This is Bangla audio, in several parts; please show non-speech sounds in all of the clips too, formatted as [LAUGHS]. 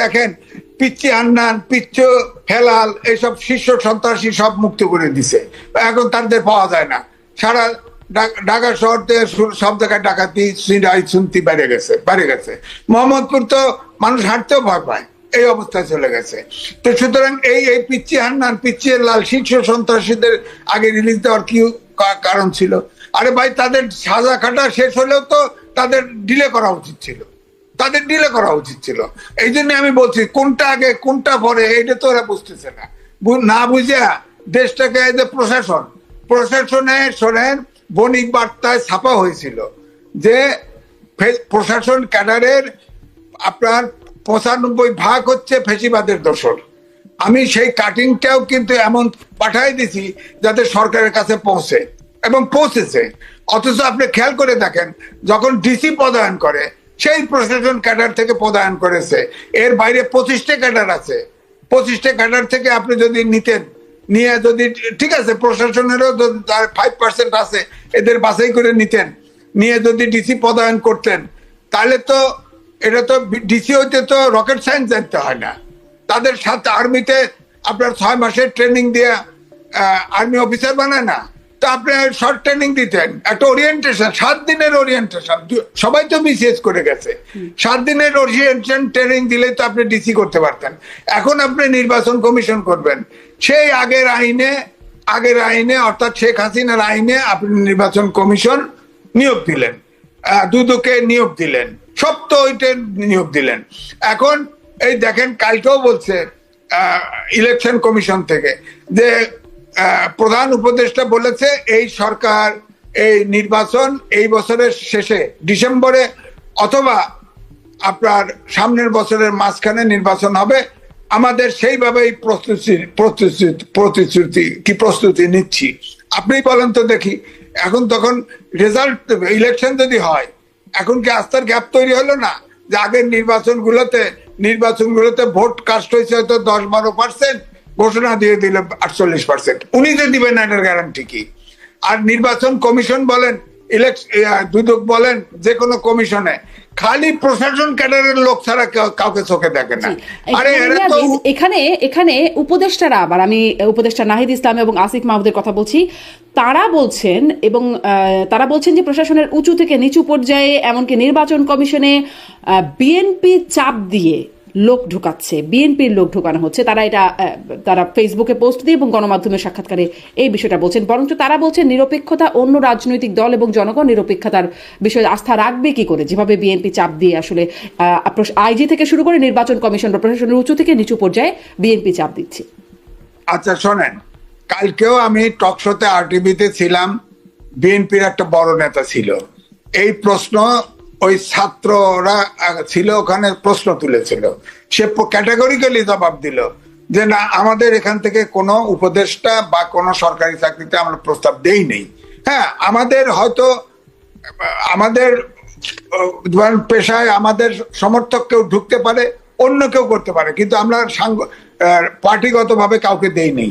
দেখেন পিচ্ছি হান্নান পিচ্ছু হেলাল, এইসব শীর্ষ সন্ত্রাসী সব মুক্ত করে দিছে। এখন তাদের পাওয়া যায় না। সারা ঢাকা শহর থেকে সব জায়গায় ডাকাতি সিরাই শুনতি বেড়ে গেছে বেড়ে গেছে। মোহাম্মদপুর তো মানুষ হাঁটতেও ভয় পায়। এই অবস্থায় চলে গেছে। তো সুতরাং এই এই পিচ্ছি হান্নান পিচ্ছি লাল শীর্ষ সন্ত্রাসীদের আগে রিলিজ দেওয়ার কি কারণ ছিল? আরে ভাই, তাদের সাজা খাটা শেষ হলেও তো তাদের ডিলে করা উচিত ছিল। তাদের ডিলে করা উচিত ছিল। এই জন্য আমি বলছি, কোনটা আগে, কোনটা পরে এটা তো ওরা বুঝতেছে না। না বুঝে দেশটাকে যে প্রশাসন, প্রশাসনে শোনেন, বণিক বার্তায় ছাপা হয়েছিল যে প্রশাসন ক্যাডারের আপনার পঁচানব্বই ভাগ হচ্ছে ফেসিবাদের দোষর। আমি সেই কাটিংটাও কিন্তু এমন পাঠাই দিছি যাতে সরকারের কাছে পৌঁছে, এবং পৌঁছেছে। অথচ আপনি খেয়াল করে দেখেন, যখন ডিসি পদায়ন করে সেই প্রশাসন ক্যাডার থেকে পদায়ন করেছে। এর বাইরে পঁচিশটা ক্যাডার আছে। পঁচিশটা ক্যাডার থেকে আপনি যদি নিতেন, নিয়ে যদি, ঠিক আছে, প্রশাসনেরও ফাইভ পার্সেন্ট আছে, এদের বাছাই করে নিতেন। নিয়ে যদি ডিসি পদায়ন করতেন, তাহলে তো এটা তো ডিসি হইতে তো রকেট সায়েন্স জানতে হয় না। তাদের সাথে আর্মিতে আপনার ছয় মাসের ট্রেনিং দিয়ে আর্মি অফিসার বানায় না। আপনি শর্ট ট্রেনিং দিতেন, একটা ওরিয়েন্টেশন সাত দিনের ওরিয়েন্টেশন সবাই তো বিসিএস করে গেছে। সাত দিনের ওরিয়েন্টেশন ট্রেনিং দিলে তো আপনি ডিসি করতে পারতেন। এখন আপনি নির্বাচন কমিশন করবেন। সেই আগের আইনে আগের আইনে, অর্থাৎ শেখ হাসিনার আইনে আপনি নির্বাচন কমিশন নিয়োগ দিলেন। দুদকে নিয়োগ দিলেন। সব তো ওইটা নিয়োগ দিলেন। এখন এই দেখেন, কালকেও বলছে ইলেকশন কমিশন থেকে যে প্রধান উপদেষ্টা বলেছে, এই সরকার, এই নির্বাচন এই বছরের শেষে, ডিসেম্বরে, অথবা আপনার সামনের বছরের মাঝখানে নির্বাচন হবে। আমাদের সেইভাবেই প্রস্তুতি প্রতিশ্রুতি, কি প্রস্তুতি নিচ্ছি। আপনি বলেন তো দেখি, এখন তখন রেজাল্ট ইলেকশন যদি হয়, এখন কি আস্থার গ্যাপ তৈরি হলো না? যে আগের নির্বাচনগুলোতে নির্বাচনগুলোতে ভোট কাস্ট হয়েছে হয়তো দশ বারো পার্সেন্ট ঘোষণা দিয়ে দিল আটচল্লিশ পার্সেন্ট উনি যে দিবেন না এটার গ্যারান্টি কি? আর নির্বাচন কমিশন বলেন দুদক বলেন যে কোনো কমিশনে। খালি প্রশাসন ক্যাডারের লোক ছাড়া কাউকে চোখে দেখে না। আরে এখানে এখানে উপদেষ্টারা আবার আমি উপদেষ্টা নাহিদ ইসলাম এবং আসিফ মাহমুদের কথা বলছি তারা বলছেন এবং তারা বলছেন যে প্রশাসনের উঁচু থেকে নিচু পর্যায়ে এমনকি নির্বাচন কমিশনে বিএনপি চাপ দিয়ে লোক ঢুকাচ্ছে, বিএনপির লোক ঢুকানো হচ্ছে, তারা এটা তারা ফেসবুকে পোস্ট দিয়ে এবং গণমাধ্যমের সাক্ষাৎকারে এই বিষয়টা বলছেন। বরঞ্চ তারা বলছেন নিরপেক্ষতা অন্য রাজনৈতিক দল এবং জনগণ নিরপেক্ষতার বিষয়ে আস্থা রাখবে কি করে? যেভাবে বিএনপি চাপ দিয়ে আসলে আইজি থেকে শুরু করে নির্বাচন কমিশন বা প্রশাসনের উঁচু থেকে নিচু পর্যায়ে বিএনপি চাপ দিচ্ছে। আচ্ছা শোনেন, কালকেও আমি টক শোতে আর টিভিতে ছিলাম, বিএনপির একটা বড় নেতা ছিল। এই প্রশ্ন ওই ছাত্ররা ছিল ওখানে প্রশ্ন তুলেছিল। সে ক্যাটাগরিক্যালি জবাব দিল যে না, আমাদের এখান থেকে কোনো উপদেষ্টা বা কোনো সরকারি চাকরিতে আমরা প্রস্তাব দেই নেই। হ্যাঁ আমাদের হয়তো আমাদের পেশায় আমাদের সমর্থক কেউ ঢুকতে পারে, অন্য কেউ করতে পারে, কিন্তু আমরা পার্টিগতভাবে কাউকে দেই নেই।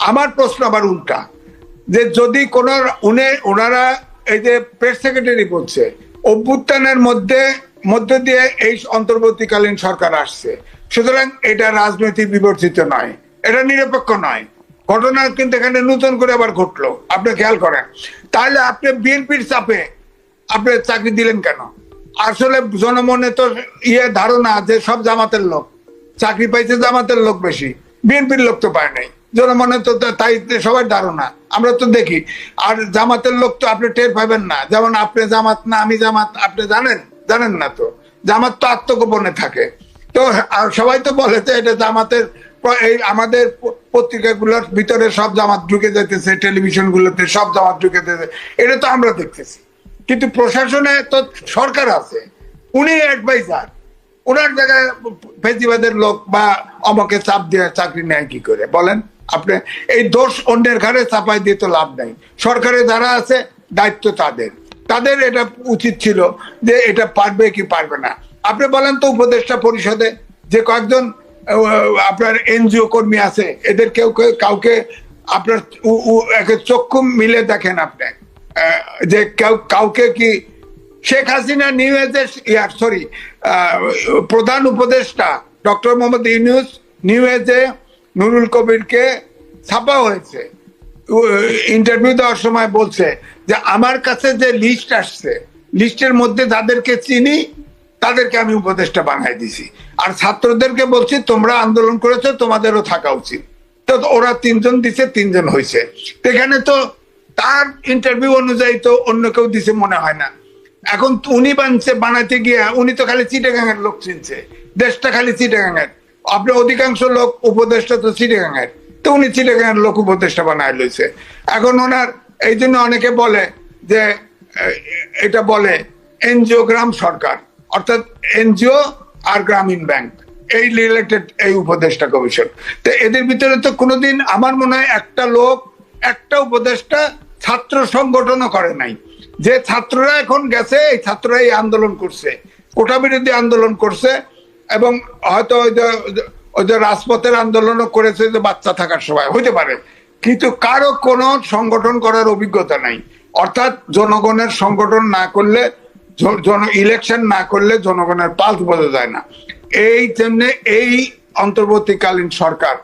আমার প্রশ্ন আবার উল্টা, যে যদি কোন উনি, ওনারা এই যে প্রেস সেক্রেটারি বলছে অভ্যুত্থানের মধ্যে, মধ্য দিয়ে এই অন্তর্বর্তীকালীন সরকার আসছে। সুতরাং এটা রাজনৈতিক বিবর্তিত নয়, এটা নিরপেক্ষ নয়। ঘটনা কিন্তু এখানে নতুন করে আবার ঘটলো, আপনি খেয়াল করেন। তাহলে আপনি বিএনপির চাপে আপনি চাকরি দিলেন কেন? আসলে জনমনে তো ইয়ে ধারণা যে সব জামাতের লোক, চাকরি পাইছে জামাতের লোক বেশি, বিএনপির লোক তো পায় নাই। জনমনে তো তাই সবার ধারণা। আমরা তো দেখি। আর জামাতের লোক তো আপনি টের পাবেন না। যেমন আপনি জামাত না, আমি জামাত, আপনি জানেন? জানেন না তো। জামাত তো আত্মগোপনে থাকে। তো সবাই তো বলে তো এটা জামাতের এই আমাদের পত্রিকাগুলোর ভিতরে সব জামাত ঢুকে যেতেছে টেলিভিশন গুলোতে সব জামাত ঢুকে যেতেছে এটা তো আমরা দেখতেছি। কিন্তু প্রশাসনে তো সরকার আছে। উনি অ্যাডভাইজার ওনার জায়গায় ফেসিবাদের লোক বা অমকে চাপ দিয়ে চাকরি নেয় কি করে? বলেন। আপনি এই দোষ অন্যের ঘরে চাপাই দিয়ে তো লাভ নাই। সরকারে যারা আছে, দায়িত্ব তাদের। তাদের এটা উচিত ছিল যে এটা পারবে কি পারবে না। আপনি বলেন তো উপদেষ্টা পরিষদে যে কয়েকজন আপনার এনজিও কর্মী আছে, এদের কেউ কেউ কাউকে আপনার চক্ষু মিলে দেখেন আপনি। যে কেউ, কাউকে কি Sheikh Hasina new year sorry প্রধান উপদেষ্টা ডক্টর মোহাম্মদ ইউনুস নিউ এজে নুরুল কবিরকে ছাপা হয়েছে। ইন্টারভিউ দেওয়ার সময় বলছে যে, আমার কাছে যে লিস্ট আসছে লিস্টের মধ্যে যাদেরকে চিনি, তাদেরকে আমি উপদেষ্টা বানাই দিছি। আর ছাত্রদেরকে বলছি, তোমরা আন্দোলন করেছ, তোমাদেরও থাকা উচিত। তো ওরা তিনজন দিছে, তিনজন হয়েছে এখানে তো তার ইন্টারভিউ অনুযায়ী তো অন্য কেউ দিছে মনে হয় না। এখন উনি বানছে বানাতে গিয়ে, উনি তো খালি চিটাগাঙের লোক চিনছে। দেশটা খালি চিটাগাঙের। আপনার অধিকাংশ লোক উপদেষ্টা তো চিটাগাঙের। তো উনি চিটাগাঙের লোক উপদেষ্টা বানায় লইছে। এখন ওনার, এই জন্য অনেকে বলে যে এটা বলে এনজিও গ্রাম সরকার, অর্থাৎ এনজিও আর গ্রামীণ ব্যাংক, এই রিলেটেড এই উপদেষ্টা কমিশন। তো এদের ভিতরে তো কোনোদিন আমার মনে হয় একটা লোক, একটা উপদেষ্টা ছাত্র সংগঠনও করে নাই। যে ছাত্ররা এখন গেছে, এই ছাত্ররা এই আন্দোলন করছে। কোটা বিরোধী আন্দোলন করছে এবং হয়তো ওই যে ওই যে রাজপথের আন্দোলনও করেছে যে বাচ্চা থাকার সময়। হইতে পারে। কিন্তু কারও কোনো সংগঠন করার অভিজ্ঞতা নাই। অর্থাৎ জনগণের সংগঠন না করলে, জন- ইলেকশন না করলে জনগণের পাল্স বোঝা যায় না। এই তেমনি এই অন্তর্বর্তীকালীন সরকার,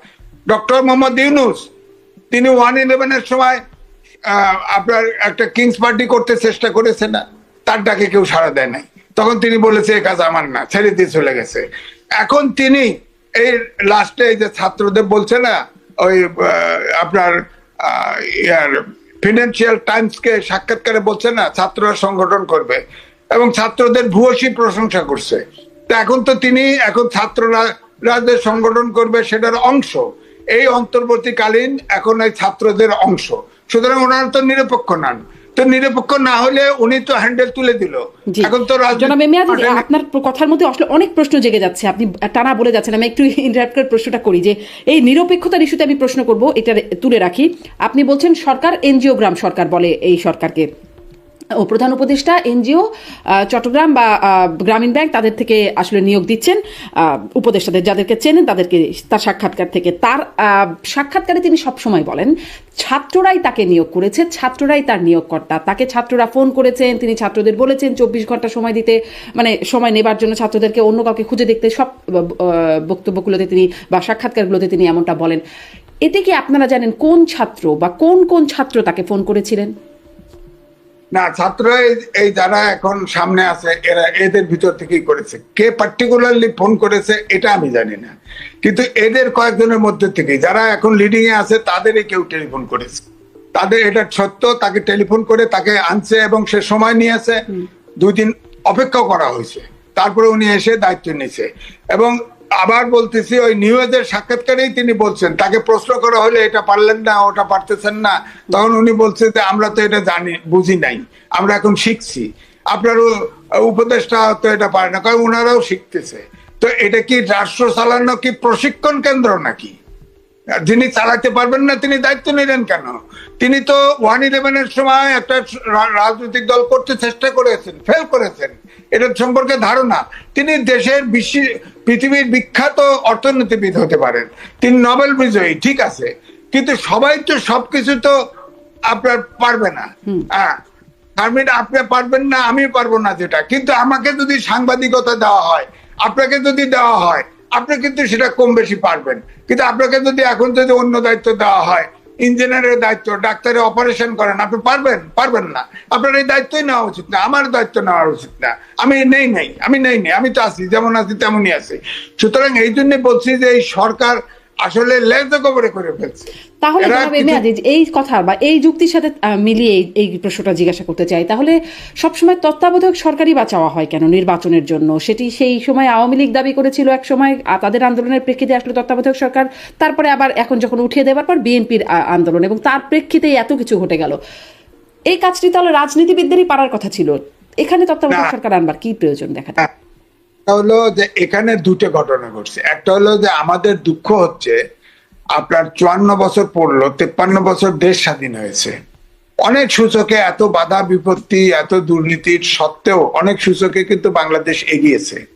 ডক্টর মোহাম্মদ ইউনুস, তিনি ওয়ান ইলেভেনের সময় আপনার একটা কিংস পার্টি করতে চেষ্টা করেছে না, তার ডাকে কেউ সাড়া দেয় নাই। তখন তিনি বলেছে, এ কাজ আমার না, ছেড়ে দিয়ে চলে গেছে। এখন তিনি এই লাস্টে এই যে ছাত্রদের বলছে না, ওই আপনার ইয়ার ফিনান্সিয়াল টাইমসকে সাক্ষাৎকারে বলছে না, ছাত্ররা সংগঠন করবে। এবং ছাত্রদের ভূয়সী প্রশংসা করছে। তা এখন তো তিনি, এখন ছাত্ররা, রাজ্যের সংগঠন করবে সেটার অংশ। এই অন্তর্বর্তীকালীন এখন এই ছাত্রদের অংশ। সুতরাং ওনারা তো নিরপেক্ষ নন। তো নিরপেক্ষ না হলে উনি তো হ্যান্ডেল তুলে দিল। এখন তো জনাব মেয়াদি আপনার কথার মধ্যে আসলে অনেক প্রশ্ন জেগে যাচ্ছে। আপনি টানা বলে যাচ্ছেন আমি একটু [LAUGHS] ইন্টারাপ্ট করে প্রশ্নটা করি যে এই নিরপেক্ষতার ইস্যুতে আমি প্রশ্ন করব এটা তুলে রাখি। আপনি বলছেন সরকার এনজিও গ্রাম সরকার বলে এই সরকারকে। ও প্রধান উপদেষ্টা, এনজিও চট্টগ্রাম বা গ্রামীণ ব্যাংক তাদের থেকে আসলে নিয়োগ দিচ্ছেন। উপদেষ্টাদের যাদেরকে চেনেন তাদেরকে তার সাক্ষাৎকার থেকে তার সাক্ষাৎকারে তিনি সবসময় বলেন, ছাত্ররাই তাকে নিয়োগ করেছে, ছাত্ররাই তার নিয়োগকর্তা। তাকে ছাত্ররা ফোন করেছেন, তিনি ছাত্রদের বলেছেন, চব্বিশ ঘণ্টা সময় দিতে মানে সময় নেবার জন্য ছাত্রদেরকে অন্য কাউকে খুঁজে দেখতে সব বক্তব্যগুলোতে তিনি বা সাক্ষাৎকারগুলোতে তিনি এমনটা বলেন। এতে কি আপনারা জানেন কোন ছাত্র বা কোন কোন ছাত্র তাকে ফোন করেছিলেন? না ছাত্ররা এই- যারা এখন সামনে আছে এরা এদের ভিতর থেকেই করেছে। কে পার্টিকুলারলি ফোন করেছে এটা আমি জানি না। কিন্তু এদের কয়েকজনের মধ্যে থেকেই যারা এখন লিডিং এ আছে তাদেরই কেউ টেলিফোন করেছে। তাদের এটা সত্য তাকে টেলিফোন করে তাকে আনছে এবং সে সময় নিয়েছে। দুই দিন অপেক্ষা করা হয়েছে। তারপরে উনি এসে দায়িত্ব নিয়েছে। এবং আবার বলতেছি, ওই নিউজের সাক্ষাৎকারেই তিনি বলছেন। তাকে প্রশ্ন করা হলে এটা পারলেন না, ওটা পারতেছেন না। তখন উনি বলছে যে, আমরা তো এটা জানি, বুঝি নাই। আমরা এখন শিখছি। আপনার উপদেষ্টা তো এটা পারে না, কারণ ওনারাও শিখতেছে। তো এটা কি রাষ্ট্র চালানো কি প্রশিক্ষণ কেন্দ্র নাকি? যিনি চালাতে পারবেন না, তিনি দায়িত্ব নিলেন কেন? তিনি তো ওয়ান ইলেভেনের সময় একটা রাজনৈতিক দল করতে চেষ্টা করেছেন ফেল করেছেন। এটার সম্পর্কে ধারণা। তিনি দেশের বিশ্ব পৃথিবীর বিখ্যাত অর্থনীতিবিদ হতে পারেন। তিনি নোবেল বিজয়ী ঠিক আছে। কিন্তু সবাই তো সবকিছু তো আপনার পারবে না। হ্যাঁ। মানে আপনি পারবেন না আমি পারব না যেটা কিন্তু আমাকে যদি সাংবাদিকতা দেওয়া হয় আপনাকে যদি দেওয়া হয় আপনি কিন্তু সেটা কম বেশি পারবেন। কিন্তু আপনাকে যদি এখন যদি অন্য দায়িত্ব দেওয়া হয় ইঞ্জিনিয়ারের দায়িত্ব, ডাক্তারে অপারেশন করেন, আপনি পারবেন? পারবেন না। আপনার এই দায়িত্বই নেওয়া উচিত না, আমার দায়িত্ব নেওয়া উচিত না। আমি নেই নেই, আমি নেই নেই, আমি তো আছি, যেমন আছি তেমনই আছি। সুতরাং এই জন্য বলছি যে এই সরকার আসলে গোবরে করে ফেলছে। তাহলে এই কথা বা এই যুক্তির সাথে মিলিয়ে এই- প্রশ্নটা জিজ্ঞাসা করতে চাই। তাহলে সবসময় তত্ত্বাবধায়ক সরকারি বা চাওয়া হয় কেন নির্বাচনের জন্য? সেটি সেই সময় আওয়ামী লীগ দাবি করেছিল এক সময় তাদের আন্দোলনের প্রেক্ষিতে আসলে তত্ত্বাবধায়ক সরকার। তারপরে আবার এখন যখন উঠিয়ে দেওয়ার পর বিএনপির আন্দোলন এবং তার প্রেক্ষিতে এত কিছু ঘটে গেল। এই কাজটি তাহলে রাজনীতিবিদদেরই পারার কথা ছিল। এখানে তত্ত্বাবধায়ক সরকার আনবার কি প্রয়োজন দেখা যায়? একটা হলো যে এখানে দুটো ঘটনা ঘটছে। একটা হলো যে আমাদের দুঃখ হচ্ছে, আপনার চুয়ান্ন বছর পড়ল, তেপ্পান্ন বছর দেশ স্বাধীন হয়েছে। অনেক সূচকে এত বাধা বিপত্তি, এত দুর্নীতির সত্ত্বেও অনেক সূচকে কিন্তু বাংলাদেশ এগিয়েছে।